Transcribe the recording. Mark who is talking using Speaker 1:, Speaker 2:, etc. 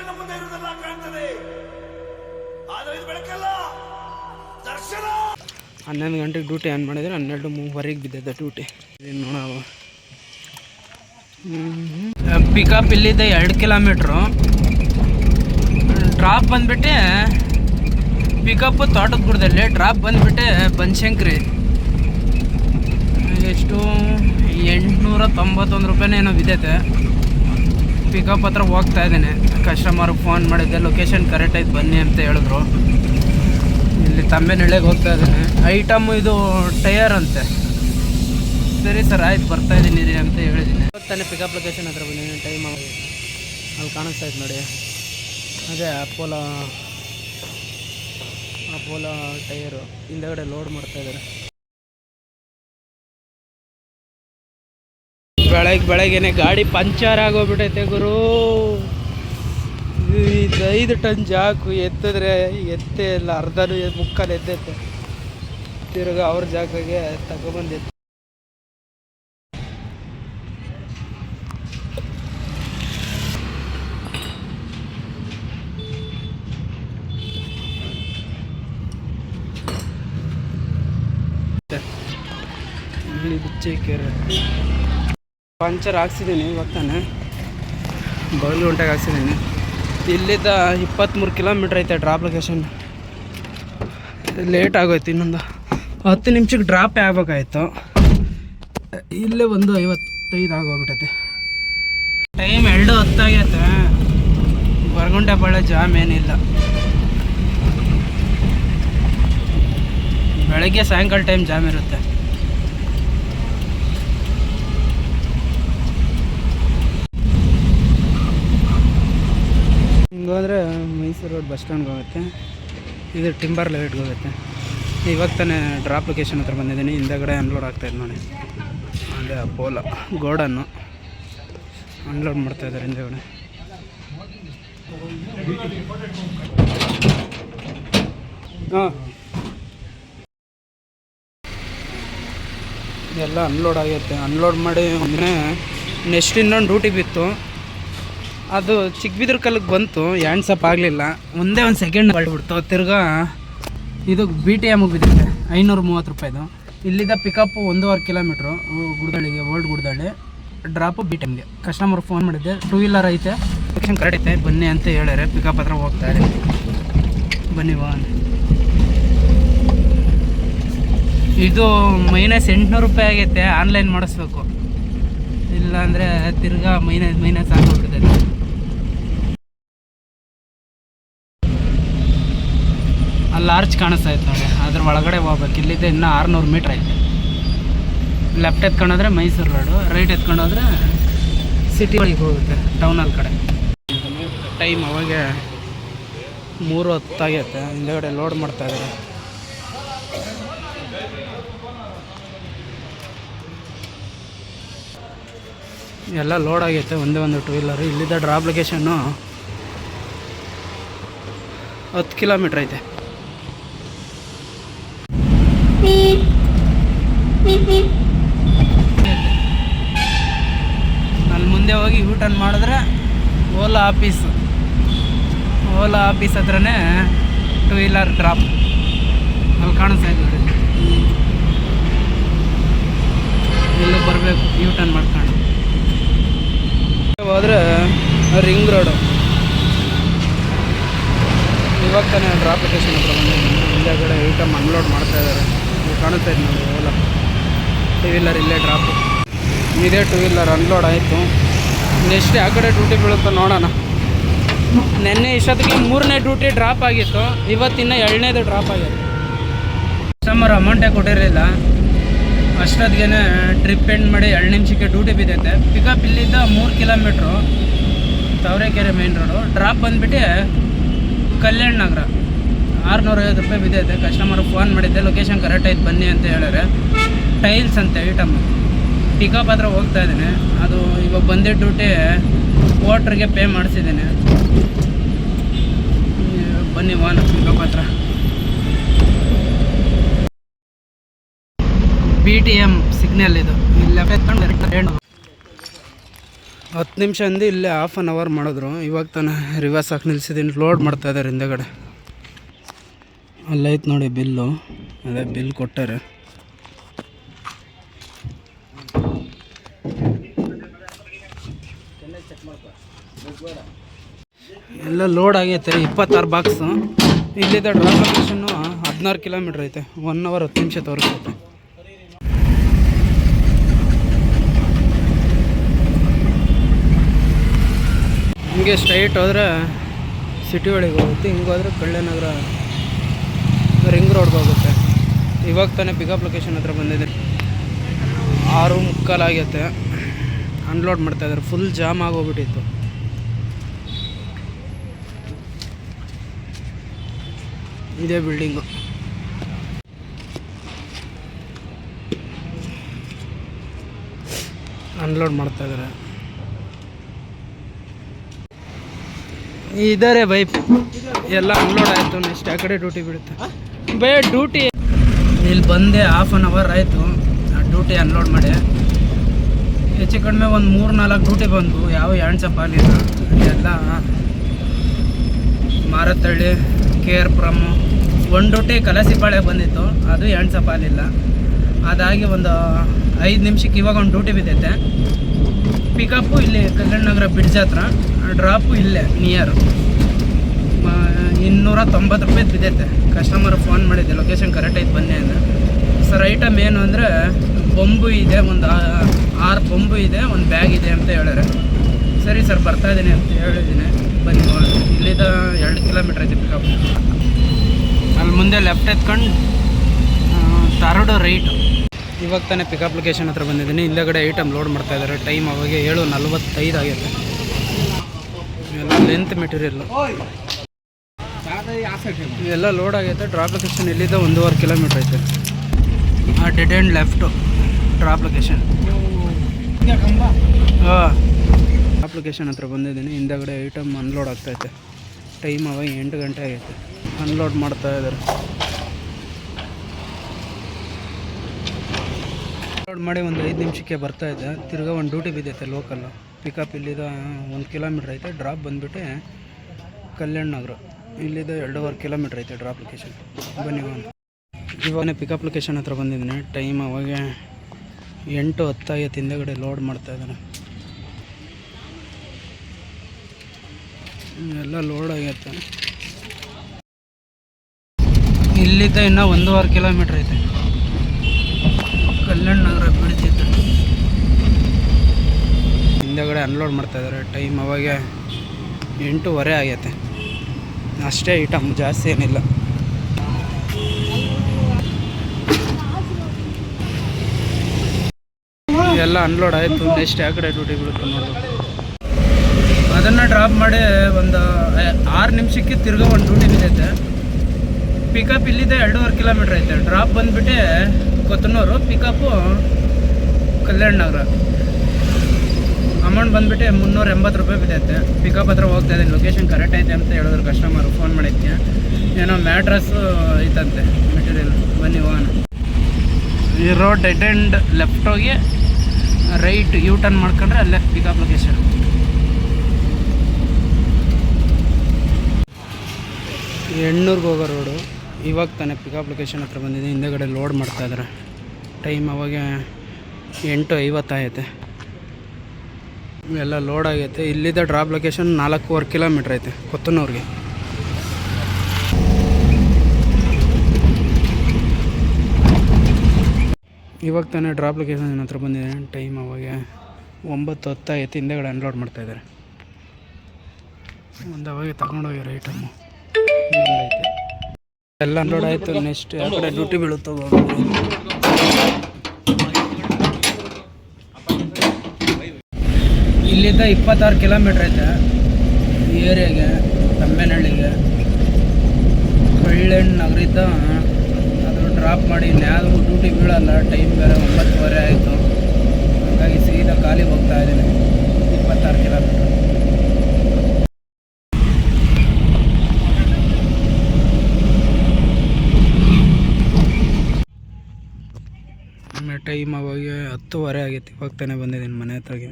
Speaker 1: ಕಣ್ಣ ಮುಂದೆ ಇರುವುದೆಲ್ಲ ಕಾಣ್ತದೆ. ಆದರೆ ಇದು ಬೆಳಕಲ್ಲ, ದರ್ಶನ.
Speaker 2: ಹನ್ನೊಂದು ಗಂಟೆಗೆ ಡ್ಯೂಟಿ ಆನ್ ಮಾಡಿದ್ರೆ ಹನ್ನೆರಡು ಮೂವರೆಗೆ ಬಿದ್ದದ ಡ್ಯೂಟಿ. ನೋಡವ ಪಿಕಪ್ ಇಲ್ಲಿದ್ದ ಎರಡು ಕಿಲೋಮೀಟ್ರು ಡ್ರಾಪ್ ಬಂದ್ಬಿಟ್ಟು. ಪಿಕಪ್ ತೋಟದ ಗುಡ್ದಲ್ಲಿ ಡ್ರಾಪ್ ಬಂದ್ಬಿಟ್ಟು ಬನಶಂಕರಿ. ಎಷ್ಟು ಎಂಟುನೂರ ತೊಂಬತ್ತೊಂದು ರೂಪಾಯಿನೇ ಏನೋ ಬಿದ್ದೈತೆ. ಪಿಕಪ್ ಹತ್ರ ಹೋಗ್ತಾ ಇದ್ದೀನಿ. ಕಸ್ಟಮರ್ಗೆ ಫೋನ್ ಮಾಡಿದ್ದೆ ಲೊಕೇಶನ್ ಕರೆಕ್ಟ್ ಆಯ್ತು ಬನ್ನಿ ಅಂತ ಹೇಳಿದ್ರು. ಇಲ್ಲಿ ತಂಬೆನಳ್ಳಿಗೆ ಹೋಗ್ತಾ ಇದ್ದೇನೆ. ಐಟಮ್ ಇದು ಟೈರ್ ಅಂತೆ. ಸರಿ ಸರ್, ಆಯ್ತು, ಬರ್ತಾ ಇದ್ದೀನಿ ಅಂತ ಹೇಳಿದ್ದೀನಿ. ತಾನೇ ಪಿಕಪ್ ಲೊಕೇಶನ್ ಹತ್ರ ಬಂದಿದ್ದೀನಿ ಟೈಮ್ ಅಲ್ಲಿ. ಕಾಣಿಸ್ತಾ ಇತ್ತು ನೋಡಿ. ಅದೇ ಅಪೋಲೋ ಅಪೋಲೋ ಟೈರು ಹಿಂದೆಗಡೆ ಲೋಡ್ ಮಾಡ್ತಾ ಇದ್ದಾರೆ. ಬೆಳಗ್ಗೆ ಬೆಳಗ್ಗೆನೆ ಗಾಡಿ ಪಂಚರ್ ಆಗೋಗ್ಬಿಟ್ಟೈತೆ ಗುರು. ಐದು ಟನ್ ಜಾಕು ಎತ್ತಿದ್ರೆ ಎತ್ತೇ ಇಲ್ಲ, ಅರ್ಧನೂ ಮುಕ್ಕಲ್ಲಿ ಮುಕ್ಕಾಲು ಎದ್ದೈತೆ. ತಿರ್ಗಾ ಅವ್ರ ಜಾಗಗೆ ತಗೊಬಂದಿತ್ತು ಇಲ್ಲಿ ಬಿಚ್ಚೇಕೆರೆ ಪಂಚರ್ ಹಾಕ್ಸಿದ್ದೀನಿ ಇವಾಗ ತಾನೆ. ಬಗಲು ಗಂಟೆಗೆ ಹಾಕ್ಸಿದ್ದೀನಿ. ಇಲ್ಲಿದ್ದ ಇಪ್ಪತ್ತ್ಮೂರು ಕಿಲೋಮೀಟ್ರ್ ಐತೆ ಡ್ರಾಪ್ ಲೊಕೇಶನ್ ಲೇಟ್ ಆಗೋಯ್ತು ಇನ್ನೊಂದು ಹತ್ತು ನಿಮಿಷಕ್ಕೆ ಡ್ರಾಪ್ ಆಗ್ಬೇಕಾಯ್ತು. ಇಲ್ಲೇ ಒಂದು ಐವತ್ತೈದು ಆಗೋಗ್ಬಿಟ್ಟೈತೆ ಟೈಮ್ ಎರಡು ಹತ್ತಾಗೈತೆ ಬರ್ಗುಂಟೆ ಬಳ್ಳೆ ಜಾಮ್ ಏನಿಲ್ಲ. ಬೆಳಗ್ಗೆ ಸಾಯಂಕಾಲ ಟೈಮ್ ಜಾಮ್ ಇರುತ್ತೆ. ಹಿಂಗೋದ್ರೆ ಮೈಸೂರು ರೋಡ್ ಬಸ್ ಸ್ಟ್ಯಾಂಡ್ಗೆ ಹೋಗುತ್ತೆ. ಇದು ಟಿಂಬರ್ ಲೈಟ್ಗೆ ಹೋಗುತ್ತೆ. ಇವಾಗ ತಾನೇ ಡ್ರಾಪ್ ಲೊಕೇಶನ್ ಹತ್ರ ಬಂದಿದ್ದೀನಿ. ಹಿಂದೆಗಡೆ ಅನ್ಲೋಡ್ ಆಗ್ತಾಯಿದೆ ನೋಡಿ. ಅಂದರೆ ಅಪೋಲೋ ಗೋಡನ್ನು ಅನ್ಲೋಡ್ ಮಾಡ್ತಾಯಿದ್ದಾರೆ ಹಿಂದೆಗಡೆ. ಹಾಂ. ಎಲ್ಲ ಅನ್ಲೋಡ್ ಆಗುತ್ತೆ ಅನ್ಲೋಡ್ ಮಾಡಿ ಅಂದರೆ ನೆಕ್ಸ್ಟ್ ಇನ್ನೊಂದು ಡ್ಯೂಟಿ ಬಿತ್ತು. ಅದು ಚಿಕ್ಕಬಿದ್ರ ಕಲ್ಲಿಗೆ ಬಂತು ಹ್ಯಾಂಡ್ಸ್ ಅಪ್ ಆಗಲಿಲ್ಲ. ಒಂದೇ ಒಂದು ಸೆಕೆಂಡ್ ಹೊಳ್ಬಿಡ್ತು ತಿರ್ಗಾ ಇದು ಬಿ ಟಿ ಎಮ್ಗೆ ಬಿದ್ದಿದೆ ಐನೂರು ಮೂವತ್ತು ರೂಪಾಯಿದು. ಇಲ್ಲಿದ್ದ ಪಿಕಪ್ಪು ಒಂದೂವರೆ kilometre ಗುಡ್ದಳ್ಳಿಗೆ old Guddahalli. Drop B T ಎಮ್ಗೆ customer phone ಮಾಡಿದ್ದೆ ಟೂ ವೀಲರ್ ಐತೆ. ಲೊಕೇಶನ್ ಕರೆಕ್ಟ್ ಐತೆ, ಬನ್ನಿ ಅಂತ ಹೇಳ್ಯಾರೆ. ಪಿಕಪ್ ಹತ್ರ ಹೋಗ್ತಾರೆ ಬನ್ನಿ ಬಾ ಇದು ಮೈನಸ್ ಎಂಟುನೂರು ರೂಪಾಯಿ ಆಗೈತೆ ಆನ್ಲೈನ್ ಮಾಡಿಸ್ಬೇಕು. ಇಲ್ಲಾಂದರೆ ತಿರ್ಗಾ ಮೈನಸ್ ಮೈನಸ್ ಆಗೋಗ್ಬಿಡ್ತೈತೆ ಅಲ್ಲಿ ಆರ್ಚ್ ಕಾಣಿಸ್ತಾ ಇತ್ತು ನೋಡಿ. ಅದ್ರ ಒಳಗಡೆ ಹೋಗ್ಬೇಕು. ಇಲ್ಲಿದ್ದೆ ಇನ್ನೂ ಆರುನೂರು ಮೀಟ್ರ್ ಐತೆ. ಲೆಫ್ಟ್ ಎತ್ಕೊಂಡೋದ್ರೆ ಮೈಸೂರು ರೋಡು, ರೈಟ್ ಎತ್ಕೊಂಡೋದ್ರೆ ಸಿಟಿ ಒಳಗೆ ಹೋಗುತ್ತೆ ಟೌನಲ್ಲಿ ಕಡೆ. ಟೈಮ್ ಅವಾಗ ಮೂರು ಹೊತ್ತಾಗೈತೆ. ಹಿಂದೆಗಡೆ ಲೋಡ್ ಮಾಡ್ತಾ ಇದ್ದಾರೆ. ಎಲ್ಲ ಲೋಡ್ ಆಗೈತೆ, ಒಂದೇ ಒಂದು ಟೂ ವೀಲರು ಇಲ್ಲಿದ್ದ ಡ್ರಾಪ್ ಲೊಕೇಶನ್ನು ಹತ್ತು ಕಿಲೋಮೀಟ್ರ್ ಐತೆ ಅಲ್ಲಿ ಟರ್ನ್ ಮಾಡಿದ್ರೆ ಓಲಾ ಆಫೀಸು ಓಲಾ ಆಫೀಸ್ ಹತ್ರನೇ ಟೂ ವೀಲರ್ ಡ್ರಾಪ್ ಅಲ್ಲಿ ಕಾಣಿಸ್ತಾ ನೋಡಿ. ಇಲ್ಲಿ ಬರಬೇಕು ಯೂ ಟರ್ನ್ ಮಾಡ್ಕೊಂಡು ಹೋದರೆ ರಿಂಗ್ ರೋಡು ಇವಾಗ ತಾನೇ ಡ್ರಾಪ್ ಲೊಕೇಶನ್ ಹತ್ರ ಬಂದಿದ್ದೀನಿ ಹಿಂದೆಗಡೆ ಐಟಮ್ ಅನ್ಲೋಡ್ ಮಾಡ್ತಾ ಇದ್ದಾರೆ. ಇಲ್ಲಿ ಕಾಣಿಸ್ತಾ ಇದೆ ನೋಡಿ ಓಲಾ ಟೂ ವೀಲರ್ ಇಲ್ಲೇ ಡ್ರಾಪು ಇದೇ ಟೂ ವೀಲರ್ ಅನ್ಲೋಡ್ ಆಯಿತು. ನೆಕ್ಸ್ಟ್ ಯಾವ ಕಡೆ ಡ್ಯೂಟಿ ಬೀಳುತ್ತೋ ನೋಡೋಣ. ನಿನ್ನೆ ಇಷ್ಟೊತ್ತಿಗೆ ಮೂರನೇ ಡ್ಯೂಟಿ ಡ್ರಾಪ್ ಆಗಿತ್ತು ಇವತ್ತಿನ ಎರಡನೇದು ಡ್ರಾಪ್ ಆಗಿತ್ತು. ಕಸ್ಟಮರ್ ಅಮೌಂಟೇ ಕೊಟ್ಟಿರಲಿಲ್ಲ? ಅಷ್ಟೊತ್ತಿಗೆ ಟ್ರಿಪ್ ಎಂಡ್ ಮಾಡಿ ಎರಡು ನಿಮಿಷಕ್ಕೆ ಡ್ಯೂಟಿ ಬಿದ್ದೈತೆ. ಪಿಕಪ್ ಇಲ್ಲಿದ್ದ ಮೂರು kilometre Tavarekere main road drop ಬಂದುಬಿಟ್ಟು ಕಲ್ಯಾಣ ನಗರ. ಆರುನೂರೈವತ್ತು ರೂಪಾಯಿ ಬಿದ್ದೈತೆ. ಕಸ್ಟಮರ್ ಫೋನ್ ಮಾಡಿದ್ದೆ ಲೊಕೇಶನ್ ಕರೆಕ್ಟಾಯ್ತು ಬನ್ನಿ ಅಂತ ಹೇಳಿದ್ರೆ. ಟೈಲ್ಸ್ ಅಂತೆ ಐಟಮ್ ಪಿಕಪ್ ಹತ್ರ ಹೋಗ್ತಾ ಇದ್ದೀನಿ. ಅದು ಇವಾಗ ಬಂದಿದ್ದ ಡ್ಯೂಟಿ ಓಟ್ರಿಗೆ ಪೇ ಮಾಡಿಸಿದ್ದೀನಿ. ಬನ್ನಿ ವಾನ್ ಪಿಕಪ್ ಹತ್ರ. ಬಿ ಟಿ ಎಂ ಸಿಗ್ನಲ್ ಇದು. ಇಲ್ಲಿ ಡೈರೆಕ್ಟ್ ಹತ್ತು ನಿಮಿಷ ಅಂದು ಇಲ್ಲೇ ಹಾಫ್ ಆನ್ ಅವರ್ ಮಾಡಿದ್ರು. ಇವಾಗ ತಾನೇ ರಿವರ್ಸ್ ಹಾಕಿ ನಿಲ್ಸಿದ್ದೀನಿ. ಲೋಡ್ ಮಾಡ್ತಾ ಇದ್ದಾರೆ ಹಿಂದೆಗಡೆ. ಅಲ್ಲೈತೆ ನೋಡಿ ಬಿಲ್ಲು. ಅದೇ ಬಿಲ್ ಕೊಟ್ಟಾರೆ. ಎಲ್ಲ ಲೋಡ್ ಆಗೈತೆ ಇಪ್ಪತ್ತಾರು ಬಾಕ್ಸು ಇಲ್ಲಿದ್ದ ಲೊಕೇಶನ್ನು ಹದಿನಾರು ಕಿಲೋಮೀಟ್ರ್ ಐತೆ ಒನ್ ಅವರ್ ಹತ್ತು ನಿಮಿಷ ತೋರಿಸುತ್ತೆ ಹಿಂಗೆ ಸ್ಟ್ರೈಟ್ ಹೋದ್ರೆ ಸಿಟಿ ಒಳಗೆ ಹೋಗುತ್ತೆ, ಹಿಂಗೆ ಹೋದ್ರೆ ಕಳ್ಳೆನಗರ ರಿಂಗ್ ರೋಡ್ಗೆ ಹೋಗುತ್ತೆ. ಇವಾಗ ತಾನೇ ಪಿಕಪ್ ಲೊಕೇಶನ್ ಹತ್ರ ಬಂದಿದೆ ಆರು ಮುಕ್ಕಾಲಾಗೈತೆ ಅನ್ಲೋಡ್ ಮಾಡ್ತಾಯಿದ್ದಾರೆ ಫುಲ್ ಜಾಮ್ ಆಗೋಗ್ಬಿಟ್ಟಿತ್ತು. ಇದೇ ಬಿಲ್ಡಿಂಗು ಅನ್ಲೋಡ್ ಮಾಡ್ತಾ ಇದ್ದಾರೆ ಇದ್ದಾರೆ ಬೈ. ಎಲ್ಲ ಅನ್ಲೋಡ್ ಆಯಿತು ನೆಕ್ಸ್ಟ್ ಆ ಕಡೆ ಡ್ಯೂಟಿ ಬಿಡುತ್ತೆ ಬೈ ಡ್ಯೂಟಿ ಇಲ್ಲಿ ಬಂದೆ ಹಾಫ್ ಆನ್ ಅವರ್ ಆಯಿತು. ಡ್ಯೂಟಿ ಅನ್ಲೋಡ್ ಮಾಡಿ. ಹೆಚ್ಚು ಕಡಿಮೆ ಒಂದು ಮೂರು ನಾಲ್ಕು ಡ್ಯೂಟಿ ಬಂದು ಯಾವ ಎಂಟು ಅಲ್ಲಿ ಎಲ್ಲ ಮಾರತ್ತಳ್ಳಿ ಕೆ ಆರ್ ಪುರಮ್ಮು ಒಂದು ರೊಟ್ಟಿ ಕಲಸಿ ಬಾಳೆ ಬಂದಿತ್ತು. ಅದು ಎಂಟು ಸಪಾಲಿಲ್ಲ ಅದಾಗಿ ಒಂದು ಐದು ನಿಮಿಷಕ್ಕೆ ಇವಾಗ ಒಂದು ಡ್ಯೂಟಿ ಬಿದ್ದೈತೆ. ಪಿಕಪ್ಪು ಇಲ್ಲಿ ಕಲ್ಯಾಣ ನಗರ ಬ್ರಿಡ್ಜ್ ಹತ್ರ ಡ್ರಾಪು ಇಲ್ಲೇ ನಿಯರು ಇನ್ನೂರ ತೊಂಬತ್ತು ರೂಪಾಯಿ ಬಿದ್ದೈತೆ. ಕಸ್ಟಮರ್ ಫೋನ್ ಮಾಡಿದ್ದೆ ಲೊಕೇಶನ್ ಕರೆಕ್ಟ್ ಐತೆ, ಬನ್ನಿ ಅಂದರೆ ಸರ್ ಐಟಮ್ ಏನು ಅಂದರೆ, ಬೊಂಬು ಇದೆ, ಒಂದು ಆರು ಬೊಂಬು ಇದೆ, ಒಂದು ಬ್ಯಾಗ್ ಇದೆ ಅಂತ ಹೇಳಿದ್ರೆ ಸರಿ ಸರ್ ಬರ್ತಾ ಇದ್ದೀನಿ ಅಂತ ಹೇಳಿದ್ದೀನಿ. ಬನ್ನಿ ಇಲ್ಲಿದ್ದ ಇಲ್ಲಿಂದ ಎರಡು ಕಿಲೋಮೀಟ್ರ್ ಐತೆ ಪಿಕಪ್ ಅಲ್ಲಿ ಮುಂದೆ ಲೆಫ್ಟ್ ಎತ್ಕೊಂಡು ತರಡು ರೈಟ್ ಇವಾಗ ತಾನೇ ಪಿಕಪ್ ಲೊಕೇಶನ್ ಹತ್ರ ಬಂದಿದ್ದೀನಿ. ಹಿಂದೆಗಡೆ ಐಟಮ್ ಲೋಡ್ ಮಾಡ್ತಾ ಇದ್ದಾರೆ. ಟೈಮ್ ಅವಾಗ ಏಳು ನಲ್ವತ್ತೈದು ಎಲ್ಲ ಲೆಂತ್ ಮೆಟೀರಿಯಲ್ಲು ಎಲ್ಲ ಲೋಡ್ ಆಗೈತೆ. ಡ್ರಾಪ್ ಲೊಕೇಶನ್ ಎಲ್ಲಿದ್ದ ಒಂದೂವರೆ ಕಿಲೋಮೀಟ್ರ್ ಐತೆ. ಆ dead end left drop location ಹಾಂ ಡ್ರಾಪ್ ಲೊಕೇಶನ್ ಹತ್ರ ಬಂದಿದ್ದೀನಿ. ಹಿಂದೆಗಡೆ ಐಟಮ್ ಅನ್ಲೋಡ್ ಆಗ್ತೈತೆ ಟೈಮ್ ಅವಾಗ ಎಂಟು ಗಂಟೆ ಆಗೈತೆ. ಅನ್ಲೋಡ್ ಮಾಡ್ತಾ ಇದ್ದಾರೆ. ಅನ್ಲೋಡ್ ಮಾಡಿ ಒಂದು ಐದು ನಿಮಿಷಕ್ಕೆ ಬರ್ತಾ ಇದೆ. ತಿರ್ಗಾ ಒಂದು ಡ್ಯೂಟಿ ಬಿದ್ದೈತೆ ಲೋಕಲ್ಲು ಪಿಕಪ್ ಇಲ್ಲಿದ ಒಂದು ಕಿಲೋಮೀಟ್ರ್ ಐತೆ. ಡ್ರಾಪ್ ಬಂದುಬಿಟ್ಟು ಕಲ್ಯಾಣ ನಗರ ಇಲ್ಲಿದ ಎರಡೂವರೆ ಕಿಲೋಮೀಟ್ರ್ ಐತೆ ಡ್ರಾಪ್ ಲೊಕೇಶನ್ ಬನ್ನಿ ಒಂದು ಇವಾಗನೇ ಪಿಕಪ್ ಲೊಕೇಶನ್ ಹತ್ರ ಬಂದಿದ್ದೀನಿ. ಟೈಮ್ ಅವಾಗ ಎಂಟು ಹತ್ತಾಗೈತೆ ಹಿಂದೆಗಡೆ ಲೋಡ್ ಮಾಡ್ತಾ ಇದ್ದಾನೆ. ಎಲ್ಲ ಲೋಡ್ ಆಗೈತೆ. ಇಲ್ಲಿದ್ದ ಇನ್ನೂ ಒಂದೂವರೆ ಕಿಲೋಮೀಟ್ರ್ ಐತೆ. ಕಲ್ಯಾಣ ನಗರ ಬ್ರಿಡ್ಜ್ ಹಿಂದೆಗಡೆ ಅನ್ಲೋಡ್ ಮಾಡ್ತಾ ಇದ್ದಾರೆ. ಟೈಮ್ ಅವಾಗ ಎಂಟೂವರೆ ಆಗೈತೆ. ಅಷ್ಟೇ ಐಟಮ್ ಜಾಸ್ತಿ ಏನಿಲ್ಲ. ಎಲ್ಲ ಅನ್ಲೋಡ್ ಆಯಿತು. ನೆಕ್ಸ್ಟ್ ಯಾವ ಕಡೆ ಡ್ಯೂಟಿ ಬಿಡುತ್ತೆ ನೋಡೋದು ಅದನ್ನು ಡ್ರಾಪ್ ಮಾಡಿ ಒಂದು ಆರು ನಿಮಿಷಕ್ಕೆ ತಿರ್ಗಾ ಒಂದು ಡ್ಯೂಟಿ ಬಿದ್ದೈತೆ ಪಿಕಪ್ ಇಲ್ಲಿದೆ, ಎರಡೂವರೆ ಕಿಲೋಮೀಟ್ರ್ ಐತೆ. ಡ್ರಾಪ್ ಬಂದುಬಿಟ್ಟು ಕೊತ್ತನೂರು. ಪಿಕಪ್ಪು ಕಲ್ಯಾಣ ನಗರ ಅಮೌಂಟ್ ಬಂದುಬಿಟ್ಟು ಮುನ್ನೂರ ಎಂಬತ್ತು ರೂಪಾಯಿ ಬಿದ್ದೈತೆ. ಪಿಕಪ್ ಹತ್ರ ಹೋಗ್ತಾ ಇದ್ದೀನಿ. ಲೊಕೇಶನ್ ಕರೆಕ್ಟ್ ಐತೆ ಅಂತ ಹೇಳಿದ್ರು ಕಸ್ಟಮರ್ ಫೋನ್ ಮಾಡಿದ್ದೆ ಏನೋ ಮ್ಯಾಟ್ರಸ್ಸು ಐತಂತೆ ಮೆಟೀರಿಯಲ್ ಬನ್ನಿ ಹೋಗೋಣ. ಈ ರೋಡ್ ಡೆಡ್ ಆ್ಯಂಡ್ ಲೆಫ್ಟ್ ಹೋಗಿ ರೈಟ್ ಯೂ ಟರ್ನ್ ಮಾಡ್ಕೊಂಡ್ರೆ ಅಲ್ಲೇ ಪಿಕಪ್ ಲೊಕೇಶನ್ ಎಣ್ಣೂರ್ಗೆ ಹೋಗೋ ರೋಡು ಇವಾಗ ತಾನೇ ಪಿಕಪ್ ಲೊಕೇಶನ್ ಹತ್ರ ಬಂದಿದೆ ಹಿಂದೆಗಡೆ ಲೋಡ್ ಮಾಡ್ತಾ ಇದ್ದಾರೆ. ಟೈಮ್ ಅವಾಗ ಎಂಟು ಐವತ್ತಾಗೈತೆ ಎಲ್ಲ ಲೋಡ್ ಆಗೈತೆ. ಇಲ್ಲಿದ್ದ ಡ್ರಾಪ್ ಲೊಕೇಶನ್ ನಾಲ್ಕೂವರೆ ಕಿಲೋಮೀಟ್ರ್ ಐತೆ, ಕೊತ್ತನೂರಿಗೆ. ಇವಾಗ ತಾನೇ ಡ್ರಾಪ್ ಲೊಕೇಶನ್ ಹತ್ರ ಬಂದಿದೆ? ಟೈಮ್ ಅವಾಗ ಒಂಬತ್ತು ಹತ್ತಾಗೈತೆ ಹಿಂದೆಗಡೆ ಅನ್ಲೋಡ್ ಮಾಡ್ತಾಯಿದ್ದಾರೆ ಒಂದು ಅವಾಗ ತಗೊಂಡೋಗ್ಯಾರ ಐಟಮ್ಮು ಎಲ್ಲ ಅನ್ಲೋಡ್ ಆಯಿತು ನೆಕ್ಸ್ಟ್ ಆ ಕಡೆ ಡ್ಯೂಟಿ ಬೀಳುತ್ತೋ ಇಲ್ಲಿಂದ ಇಪ್ಪತ್ತಾರು ಕಿಲೋಮೀಟ್ರ್ ಐತೆ, ಈ ಏರಿಯಾಗೆ, ತಮ್ಮೇನಹಳ್ಳಿಗೆ. ಕಳ್ಳಣ್ಣ ನಗರಿತ ಅದು ಡ್ರಾಪ್ ಮಾಡಿ ಇನ್ಯಾವುದು ಡ್ಯೂಟಿ ಬೀಳಲ್ಲ ಟೈಮ್ ಬೇರೆ ಒಂಬತ್ತುವರೆ ಆಯಿತು ಹಾಗಾಗಿ ಸೀದಾ ಖಾಲಿ ಹೋಗ್ತಾ ಇದ್ದೀನಿ ಇಪ್ಪತ್ತಾರು ಕಿಲೋಮೀಟ್ರ್ ಟೈಮ್ ಅವಾಗ ಹತ್ತುವರೆ ಆಗೈತಿ. ಇವಾಗ ತಾನೇ ಬಂದಿದ್ದೀನಿ ಮನೆ ಹತ್ರಗೆ.